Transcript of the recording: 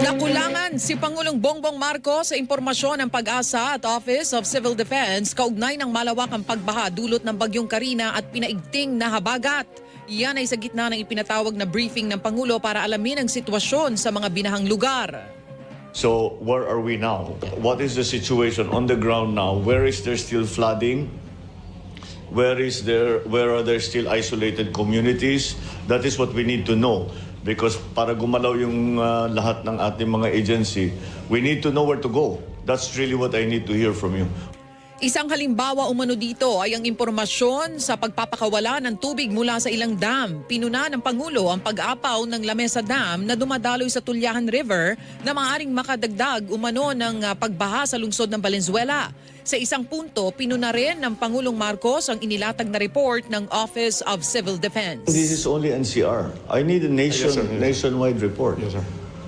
Nakulangan si Pangulong Bongbong Marcos sa impormasyon ng pag-asa at Office of Civil Defense kaugnay ng malawakang pagbaha dulot ng bagyong Karina at pinaigting na habagat. Yan ay sa gitna ng ipinatawag na briefing ng Pangulo para alamin ang sitwasyon sa mga binahang lugar. So where are we now? What is the situation on the ground now? Where is there still flooding? Where is there where are there still isolated communities? That is what we need to know because para gumalaw yung uh, lahat ng ating mga agency, we need to know where to go. That's really what I need to hear from you. Isang halimbawa umano dito ay ang impormasyon sa pagpapakawala ng tubig mula sa ilang dam. Pinuna ng Pangulo ang pag-apaw ng Lamesa Dam na dumadaloy sa Tulyahan River na maaaring makadagdag umano ng ah, pagbaha sa lungsod ng Valenzuela. Sa isang punto, pinuna rin ng Pangulong Marcos ang inilatag na report ng Office of Civil Defense. This is only NCR. I need a nation Yes, sir. Yes, sir. nationwide report. Yes, sir.